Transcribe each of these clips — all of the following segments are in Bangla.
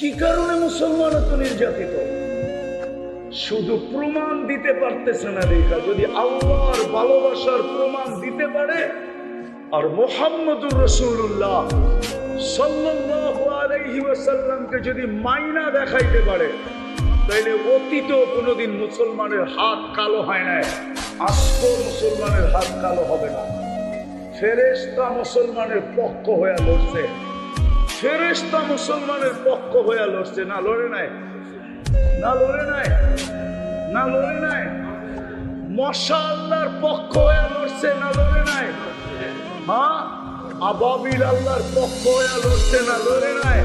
কি কারণে মুসলমান এত নির্যাতিত? শুধু প্রমাণ দিতে পারতেছে না রেখা যদি আল্লাহর ভালোবাসার প্রমাণ দিতে পারে, আর মোহাম্মদুর রসুল্লাহ ওয়াসাল্লামকে যদি মাইনা দেখাইতে পারে, তাইলে অতীত কোনোদিন মুসলমানের হাত কালো হয় না আস্ত মুসলমানের হাত কালো হবে না। ফেরেশতা মুসলমানের পক্ষ হয়ে লড়ছে। ফেরেশতা মুসলমানের পক্ষ হয়ে লড়ছে। না লড়ে নাই। না লড়ে নাই। না লড়ে নাই। মশা আল্লাহর পক্ষ হয়ে লড়ছে। না লড়ে নাই। হ্যাঁ আবাবিল আল্লাহর পক্ষ হয়ে লড়ছে। না লড়ে নাই।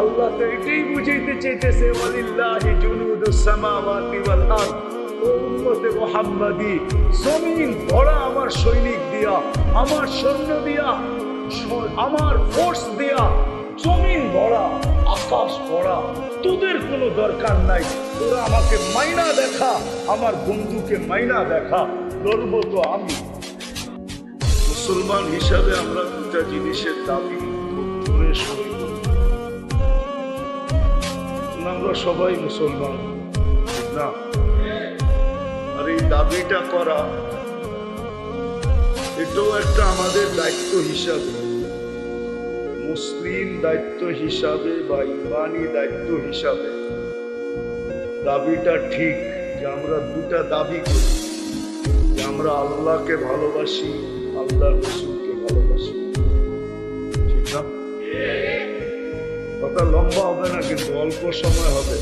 আল্লাহ তো এটাই বুঝাইতে চাইতেছে, ওয়ালিল্লাহি জুনুদুস সামাওয়াতি ওয়াল আরদ। উম্মতে মুহাম্মাদি, জমিন ভরা আমার সৈনিক দিয়া, আমার সৈন্য দিয়া আমার ফোর্স দিয়া, জমিন ভরা, আকাশ ভরা। তোদের কোনো দরকার নাই। তোরা আমাকে মাইনা দেখা, আমার বন্ধুকে মাইনা দেখা। লড়বো তো আমি। মুসলমান হিসাবে আমরা দুটা জিনিসের দাবি সই আমরা সবাই মুসলমান। না। আর এই দাবিটা করা, এটাও একটা আমাদের দায়িত্ব হিসাবে। মুসলিম দায়িত্ব হিসাবে বা ইমানি দায়িত্ব হিসাবে দাবিটা ঠিক যে আমরা দুটা দাবি করি। যে আমরা আল্লাহকে ভালোবাসি আল্লাহ রসুলকে ভালোবাসি। ঠিক না? কথা লম্বা হবে না, কিন্তু অল্প সময় হবে।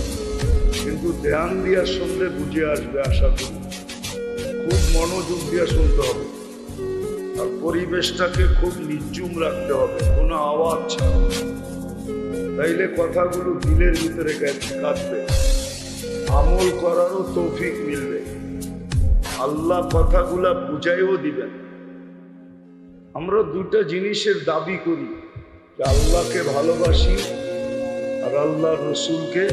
কিন্তু ধ্যান দিয়া শুনলে বুঝে আসবে, আশা করি। খুব মনোযোগ দিয়া শুনতে হবে। আর পরিবেশটাকে খুব নির্জুম রাখতে হবে, কোনো আওয়াজ ছাড়া। তাইলে কথাগুলো দিলের ভিতরে গেছে কাটবে আমল করারও তৌফিক মিলবে। আল্লাহ কথাগুলা বুঝাইও দিবেন। আমরা দুটা জিনিসের দাবি করি, যে আল্লাহকে ভালোবাসি আর আল্লাহ রসুলকে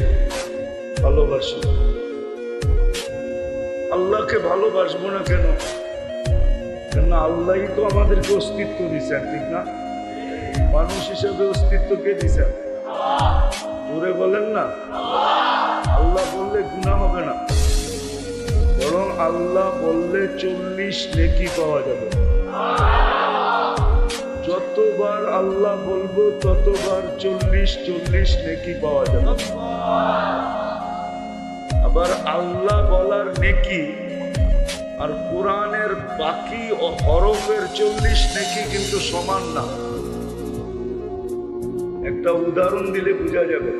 ভালোবাসি। আল্লাহকে ভালোবাসবো না কেন? কেন আল্লাহই তো আমাদেরকে অস্তিত্ব দিচ্ছেন ঠিক না? মানুষ হিসেবে অস্তিত্ব কে দিচ্ছেন জোরে বলেন না। আল্লাহ বললে গুণা হবে না। বরং আল্লাহ বললে চল্লিশ নেকি পাওয়া যাবে। যতবার আল্লাহ বলব, ততবার চল্লিশ চল্লিশ নেকি পাওয়া যাবে। আবার আল্লাহ বলার নেকি আর কোরআনের বাকি হরফের চল্লিশ নেকি কিন্তু সমান না। একটা উদাহরণ দিলে বোঝা যাবে।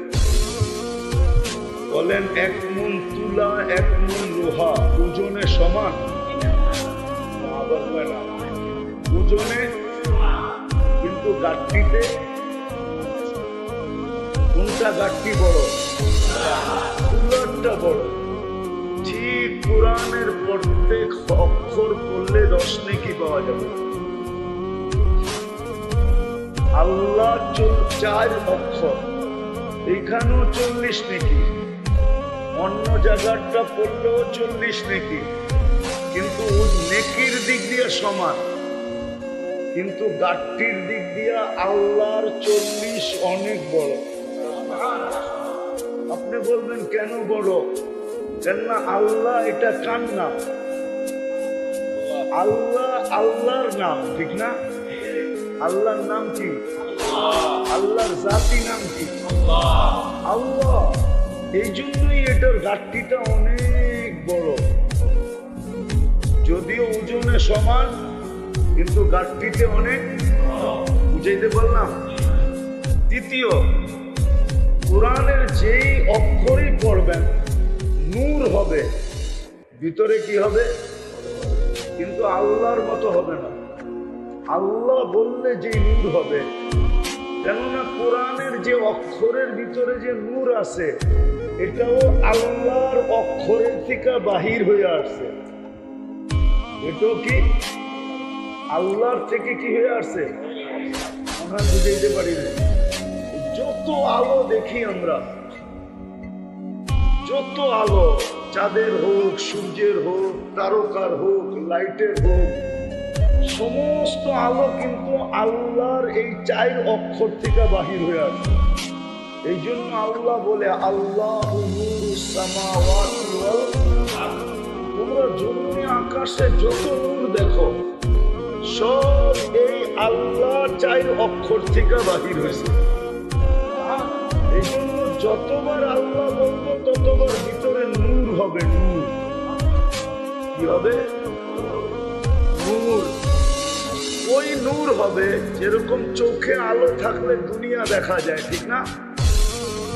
বলেন, এক মন তুলা, এক মন লোহা ওজনে সমান। ওজনে কিন্তু গাঠটিতে কোনটা গাঠটি বড়? তুলারটা বড়। ঠিক কোরআনের প্রত্যেক অক্ষর পড়লে দশ নেকি পাওয়া যাবে? আল্লাহ চার অক্ষর। এখানেও চল্লিশ নেকি? অন্য জায়গাটা পড়লেও চল্লিশ নেকি? কিন্তু নেকির দিক দিয়ে সমান। কিন্তু গাঠটির দিক দিয়ে আল্লাহর চল্লিশ অনেক বড়। আপনি বলবেন, কেন বড়? না আল্লাহ এটা কার নাম আল্লাহ আল্লাহর নাম, ঠিক না? আল্লাহর নাম কি? আল্লাহর জাতি নাম কি? আল্লাহ, এই জন্যই এটার ঘাটতিটা অনেক বড়। যদিও ওজনে সমান, কিন্তু ঘাটতিতে অনেক, বুঝাইতে পারলাম? দ্বিতীয়, কোরআনের যেই অক্ষরই পড়বেন নূর হবে। ভিতরে কি হবে? কিন্তু আল্লাহর মতো হবে না। আল্লাহ বললে যে নূর হবে। কেননা কোরআনের যে অক্ষরের ভিতরে যে নূর আছে, এটাও আল্লাহর অক্ষরের থেকে বাহির হয়ে আসছে। এটাও কি? আল্লাহর থেকে কি হয়ে আসছে? আমরা বুঝে বুঝাইতে পারি না। যত আলো দেখি আমরা যত আলো, চাঁদের হোক, সূর্যের হোক, তারকার হোক, লাইটের হোক, সমস্ত আলো কিন্তু আল্লাহর এই চার অক্ষর থেকে বাহির হয়ে আসে। এই জন্য আল্লাহ বলে, আল্লাহ তোমরা জমি আকাশে যত নূর দেখো, সব এই আল্লাহ চাইর অক্ষর থেকে বাহির হয়েছে। এই জন্য যতবার আল্লাহ বলব ততবার ভিতরে নূর হবে, নূর। কি হবে? নূর। ওই নূর হবে, যেরকম চোখে আলো থাকলে দুনিয়া দেখা যায়, ঠিক না?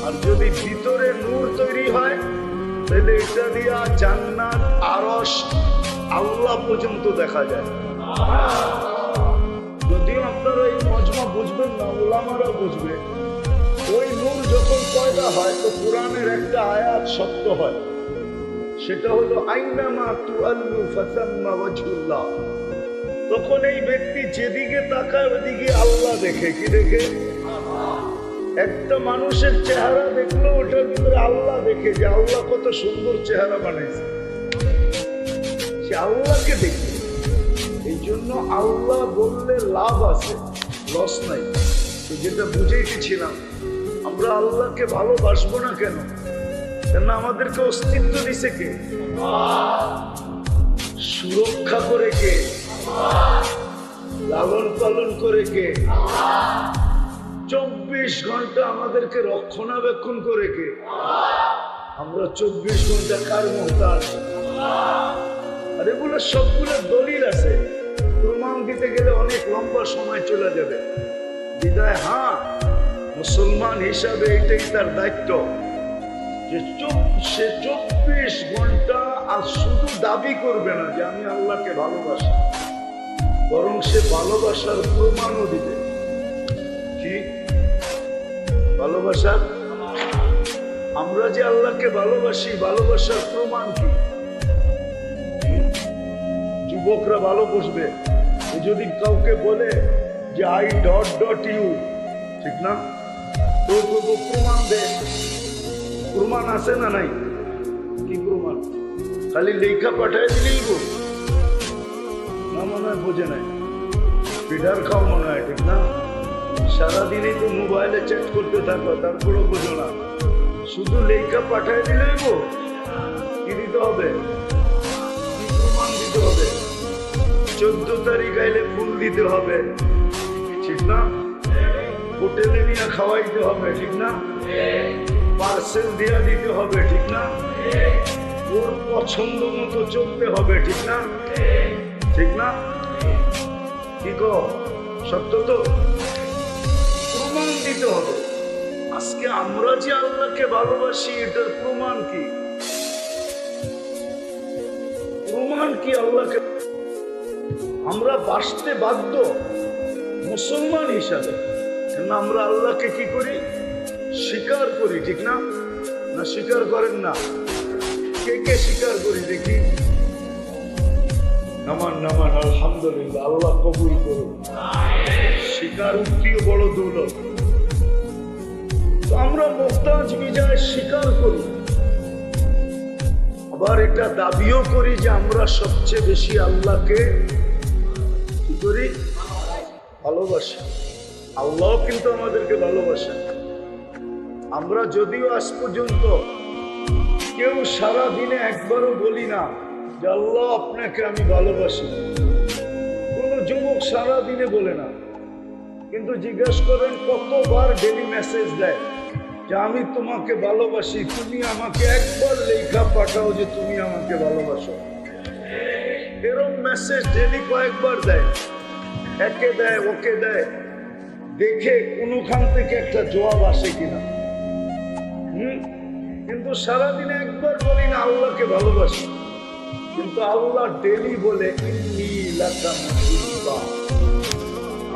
আর যদি ভিতরে নূর তৈরি হয়, তাহলে এটা দিয়া জান্নাত আরস আল্লাহ পর্যন্ত দেখা যায়। যদিও আপনারা এই মজমা বুঝবেন না, ওলামারা বুঝবে। ওই নূর যখন পয়দা হয়, তো কোরআনের একটা আয়াত সত্য হয়। সেটা হলো, আইনামা ফাসাম্মা তখন এই ব্যক্তি যেদিকে তাকায়, ওদিকে আল্লাহ দেখে। কি দেখে? একটা মানুষের চেহারা দেখল, ওটার ভিতরে আল্লাহ দেখে যে আল্লাহ কত সুন্দর চেহারা বানাইছে। সে আল্লাহকে দেখে। এই জন্য আল্লাহ বললে লাভ আছে, লস নাই। যেটা বুঝেইতেছিলাম আমরা আল্লাহকে ভালোবাসবো না কেন? কেন আমাদেরকে অস্তিত্ব দিছে কে? সুরক্ষা করে কে? লালন পালন করে কে? চব্বিশ ঘণ্টা আমাদেরকে রক্ষণাবেক্ষণ করে কে? আমরা চব্বিশ ঘণ্টা কার মহতাজ? আর এগুলো সবগুলো দলিল আছে। প্রমাণ দিতে গেলে অনেক লম্বা সময় চলে যাবে। বিদায় হ্যাঁ? মুসলমান হিসাবে এটাই তার দায়িত্ব। যে সে চব্বিশ ঘণ্টা আর শুধু দাবি করবে না যে আমি আল্লাহকে ভালোবাসি, বরং সে ভালোবাসার প্রমাণও দিবে। কি? ভালোবাসার আমরা যে আল্লাহকে ভালোবাসি, ভালোবাসার প্রমাণ কি? যুবকরা ভালো বসবে যদি কাউকে বলে যে আই ডট ডট ইউ ঠিক না? প্রমাণ দে প্রমাণ আছে না নাই? কি প্রমাণ? খালি লেখা পাঠায় দিলেই গো না মনে হয় বোঝে নাই। পিঠার খাও মনে হয় ঠিক না? সারাদিনই তো মোবাইলে চ্যাট করতে থাকো, তারপরেও বোঝো না। শুধু লেখা পাঠায় দিলেই গো কি দিতে হবে? কি প্রমাণ দিতে হবে? চোদ্দ তারিখ আইলে ফুল দিতে হবে। ঠিক না? হোটেলে নিয়ে খাওয়াইতে হবে, ঠিক না? পার্সেল দিয়া দিতে হবে, ঠিক না? ওর পছন্দ মতো চলতে হবে, ঠিক না? ঠিক না? কি গো সত্য তো? প্রমাণ দিতে হবে। আজকে আমরা যে আল্লাহকে ভালোবাসি, এটার প্রমাণ কি? প্রমাণ কি আল্লাহকে? আমরা বাঁচতে বাধ্য মুসলমান হিসাবে। কেন আমরা আল্লাহকে কি করি? স্বীকার করি, ঠিক না? না, স্বীকার করেন না। কে কে স্বীকার করি দেখি? নামান নামান আলহামদুলিল্লাহ, আল্লাহ কবুল করুন স্বীকার উক্তিও বড় দৌলত আমরা মোহতাজ বিজয় স্বীকার করি। আবার এটা দাবিও করি যে আমরা সবচেয়ে বেশি আল্লাহকে কি করি? ভালোবাসি। আল্লাহ কিন্তু আমাদেরকে ভালোবাসেন। আমরা যদিও আজ পর্যন্ত কেউ সারা দিনে একবারও বলি না যে আল্লাহ আপনাকে আমি ভালোবাসি। কোনো যুবক সারা দিনে বলে না। কিন্তু জিজ্ঞেস করেন, কতবার ডেলি মেসেজ দেয়? যে, আমি তোমাকে ভালোবাসি, তুমি আমাকে একবার লেখা পাঠাও যে তুমি আমাকে ভালোবাসো। এরকম মেসেজ ডেলি কয়েকবার দেয়। একে দেয়, ওকে দেয়। দেখে কোনোখান থেকে একটা জবাব আসে কিনা। হুম? কিন্তু সারাদিনে একবার বলি না, আল্লাহকে ভালোবাসি। কিন্তু আল্লাহ ডেলি বলে, "ইন্নী লাকা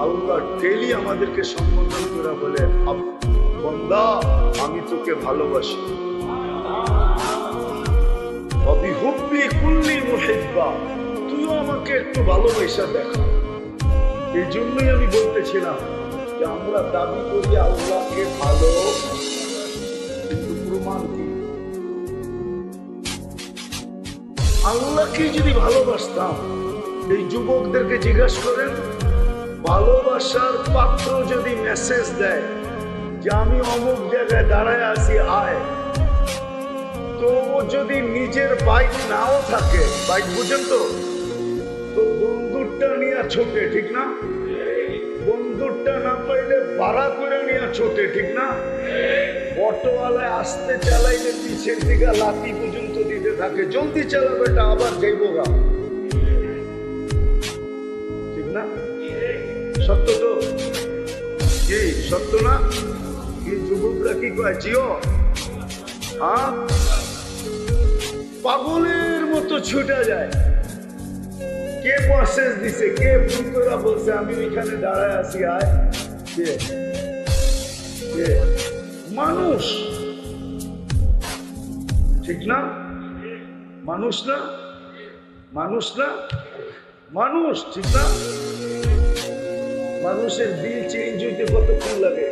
আল্লাহ ডেলি আমাদেরকে সম্বোধন করে বলে, "আব- বন্দা, আমি তোকে ভালোবাসি। অবিহুব্বি কুল্লি মুহিব্বা। তুইও আমাকে একটু ভালোবাসা দেখা। এই জন্যই আমি বলতেছিলাম আমরা দাবি করি আল্লাহকে ভালো। কিন্তু প্রমাণ কি আল্লাহকে যদি ভালোবাসতাম, এই যুবকদেরকে জিজ্ঞাসা করেন, ভালোবাসার পাত্র যদি মেসেজ দেয় যে আমি অমুক জায়গায় দাঁড়ায় আছি, আয়। তো যদি নিজের বাইক নাও থাকে বাইক বুঝেন তো? তো বন্দুকটা নিয়ে ছোটে, ঠিক না? পাইলে ভাড়া করে নিয়ে ছোটে, ঠিক না? অটোওয়ালায় আসতে চালাইলে পিছের দিকে লাতি পর্যন্ত দিতে থাকে। জলদি চালাবে এটা আবার যাইবো গা। ঠিক না? সত্য তো? কি, সত্য না? কি যুবকরা কি কয়, জিও? হ্যাঁ পাগলের মতো ছুটে যায়। কে প্রসেস দিছে? কে ফোন করে বলছে, আমি ওইখানে দাঁড়ায় আছি, আয়। মানুষ ঠিক না মানুষ না মানুষ না মানুষ ঠিক না মানুষের দিল চেঞ্জ হইতে কতক্ষণ লাগে?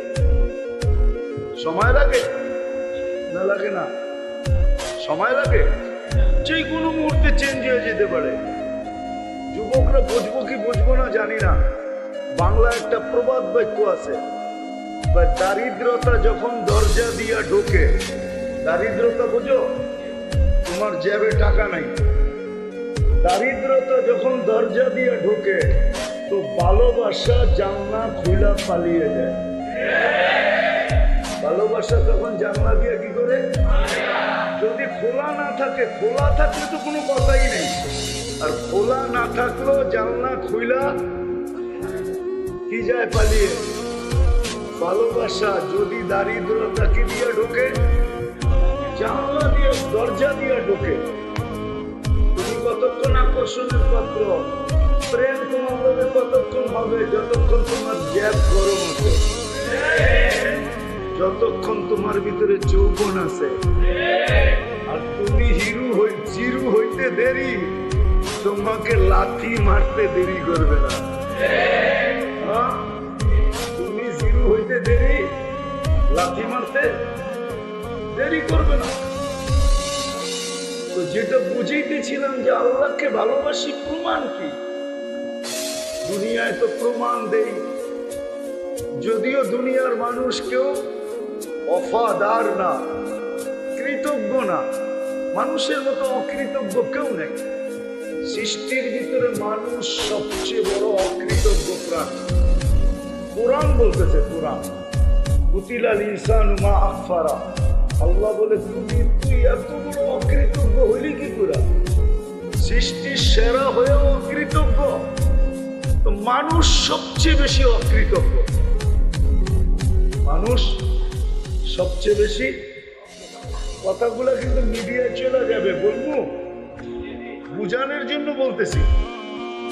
সময় লাগে? না লাগে না? সময় লাগে? যে কোনো মুহূর্তে চেঞ্জ হয়ে যেতে পারে। যুবকরা বুঝব কি বুঝব না জানি না। বাংলা একটা প্রবাদ বাক্য আছে। দারিদ্রতা যখন দরজা দিয়া ঢোকে, দারিদ্রতা বুঝো? তোমার জ্যাবে টাকা নাই। দারিদ্রতা যখন দরজা দিয়ে ঢোকে, তো ভালোবাসা জানলা খুলা পালিয়ে যায়। ভালোবাসা তখন জানলা দিয়ে কি করে? যদি খোলা না থাকে, খোলা থাকলে তো কোনো কথাই নেই। আর খোলা না থাকলেও জানলা খুইলা কি যায় পালিয়ে। ভালোবাসা যদি দারিদ্রতাকে দিয়ে ঢোকে, জানলা দিয়ে, দরজা দিয়ে ঢোকে। তুমি কতক্ষণ আকর্ষণের পাত্র? প্রেম তোমার কতক্ষণ হবে? যতক্ষণ তোমার গ্যাপ গরম আছে যতক্ষণ তোমার ভিতরে যৌবন আছে। আর তুমি হিরু হই জিরু হইতে দেরি। তোমাকে লাথি মারতে দেরি করবে না। দেরি করবে না। তো যেটা যে আল্লাহকে ভালোবাসি, প্রমাণ কি? দুনিয়ায় তো প্রমাণ দেই। যদিও দুনিয়ার মানুষ কেউ অফাদার না, কৃতজ্ঞ না, মানুষের মতো অকৃতজ্ঞ কেউ নেই। সৃষ্টির ভিতরে মানুষ সবচেয়ে বড় অকৃতজ্ঞ প্রাণী। কোরআন বলতেছে, কোরআন। কুতিলাল ইনসান মা আকফারা আল্লাহ বলে, তুমি, তুই এত বড় অকৃতজ্ঞ হইলি কি করে? সৃষ্টির সেরা হয়েও অকৃতজ্ঞ। মানুষ সবচেয়ে বেশি অকৃতজ্ঞ। মানুষ সবচেয়ে বেশি কথাগুলো কিন্তু মিডিয়ায় চলে যাবে, বলব। বুঝানোর জন্য বলতেছি।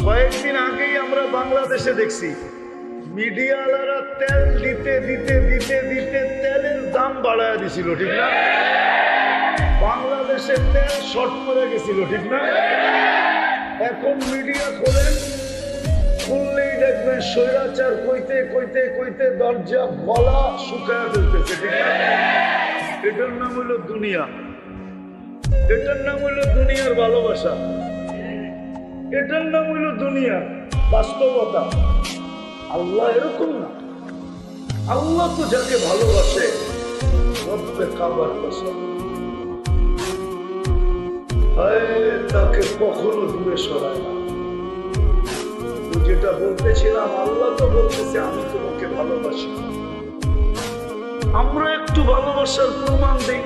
কয়েকদিন আগেই আমরা বাংলাদেশে দেখছি মিডিয়াওয়ালারা তেল দিতে দিতে দিতে দিতে তেলের দাম বাড়ায় দিছিল, ঠিক না? বাংলাদেশে তেল শর্ট করে গেছিল, ঠিক না? এখন মিডিয়া খোলেন, খুললেই দেখবেন স্বৈরাচার কইতে কইতে কইতে দরজা গলা শুকায় ফেলতেছে, ঠিক না? এটার নাম হলো দুনিয়া। এটার নাম হলো দুনিয়ার ভালোবাসা। এটার নাম হলো দুনিয়া, বাস্তবতা। আল্লাহ এরকম না। আল্লাহ তো যাকে ভালোবাসে তাকে কখনো দূরে সরায় না। যেটা বলতেছিলাম, আল্লাহ তো বলতেছে, আমি তোমাকে ভালোবাসি। আমরা একটু ভালোবাসার প্রমাণ দিই।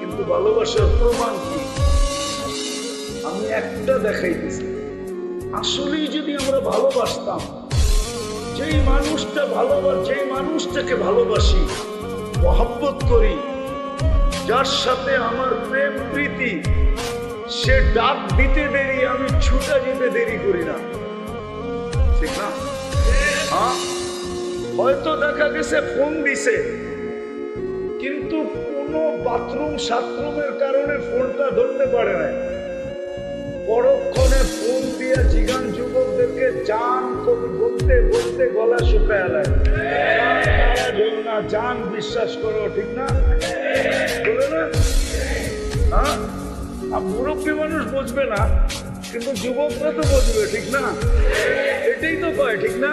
কিন্তু ভালোবাসার প্রমাণ কি? আমি একটা দেখাইতেছি। আসলেই যদি আমরা ভালোবাসতাম যেই মানুষটা ভালোবাস যেই মানুষটাকে ভালোবাসি, মহব্বত করি, যার সাথে আমার প্রেম প্রীতি, সে ডাক দিতে দেরি, আমি ছুটে যেতে দেরি করি না। ঠিক না? হ্যাঁ? হয়তো দেখা গেছে, ফোন দিছে। কিন্তু কোনো বাথরুম সাথরুমের কারণে ফোনটা ধরতে পারে না পরক্ষণে ফোন দিয়ে জিগান যুবকদেরকে জান কবি বলতে বলতে গলা শুকায় লাগে না, জান বিশ্বাস করো, ঠিক না? হ্যাঁ? মুরব্বী মানুষ বুঝবে না, কিন্তু যুবকরা তো বুঝবে, ঠিক না? এটাই তো কয়, ঠিক না?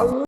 আল্লাহ